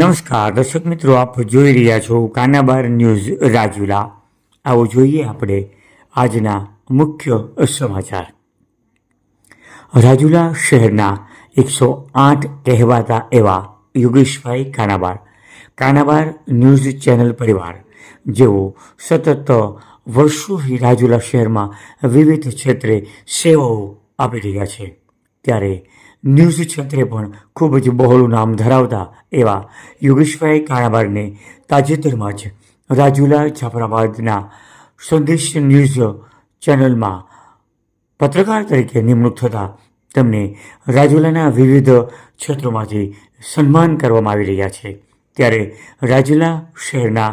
નમસ્કાર, દર્શક મિત્રો, આપ જોઈ રહ્યા છો કાનાબાર ન્યૂઝ રાજુલા. આવો જોઈએ આપણે આજના મુખ્ય સમાચાર. રાજુલા શહેરના એકસો આઠ કહેવાતા એવા યોગેશભાઈ કાનાબાર કાનાબાર ન્યૂઝ ચેનલ પરિવાર, જેઓ સતત વર્ષોથી રાજુલા શહેરમાં વિવિધ ક્ષેત્રે સેવાઓ આપી રહ્યા છે. ત્યારે ન્યૂઝ ક્ષેત્રે પણ ખૂબ જ બહોળું નામ ધરાવતા એવા યોગેશભાઈ કાણાબારને તાજેતરમાં જ રાજુલા જાફરાબાદના સંદેશ ન્યૂઝ ચેનલમાં પત્રકાર તરીકે નિમણૂક થતાં તેમને રાજુલાના વિવિધ ક્ષેત્રોમાંથી સન્માન કરવામાં આવી રહ્યા છે. ત્યારે રાજુલા શહેરના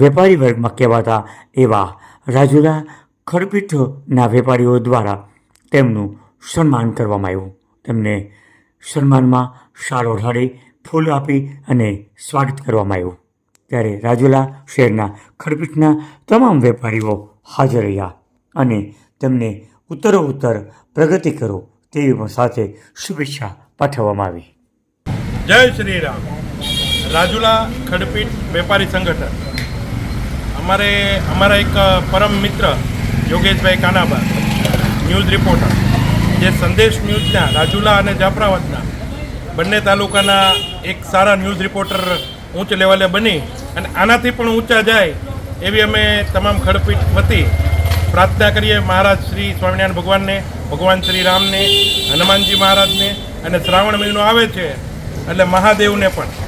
વેપારી વર્ગમાં કહેવાતા એવા રાજુલા ખડપીઠના વેપારીઓ દ્વારા તેમનું સન્માન કરવામાં આવ્યું. તેમને સન્માનમાં શાલ ઓઢાડી, ફૂલ આપી અને સ્વાગત કરવામાં આવ્યું. ત્યારે રાજુલા શહેરના ખડપીઠના તમામ વેપારીઓ હાજર રહ્યા અને તેમને ઉત્તરો ઉત્તર પ્રગતિ કરો તેવી સાથે શુભેચ્છા પાઠવવામાં આવી. જય શ્રી રામ રાજુલા ખડપીઠ વેપારી સંગઠન. અમારે, અમારા એક પરમ મિત્ર યોગેશભાઈ કાનાબા ન્યૂઝ રિપોર્ટર. જે સંદેશ ન્યૂઝના, રાજુલા અને જાફરાબાદના બંને તાલુકાના એક સારા ન્યૂઝ રિપોર્ટર ઉચ્ચ લેવલે બની અને આનાથી પણ ઊંચા જાય એવી અમે તમામ ખડપીઠ વતી પ્રાર્થના કરીએ મહારાજ શ્રી સ્વામિનારાયણ ભગવાનને, ભગવાન શ્રી રામને, હનુમાનજી મહારાજને અને શ્રાવણ મહિનો આવે છે એટલે મહાદેવને પણ.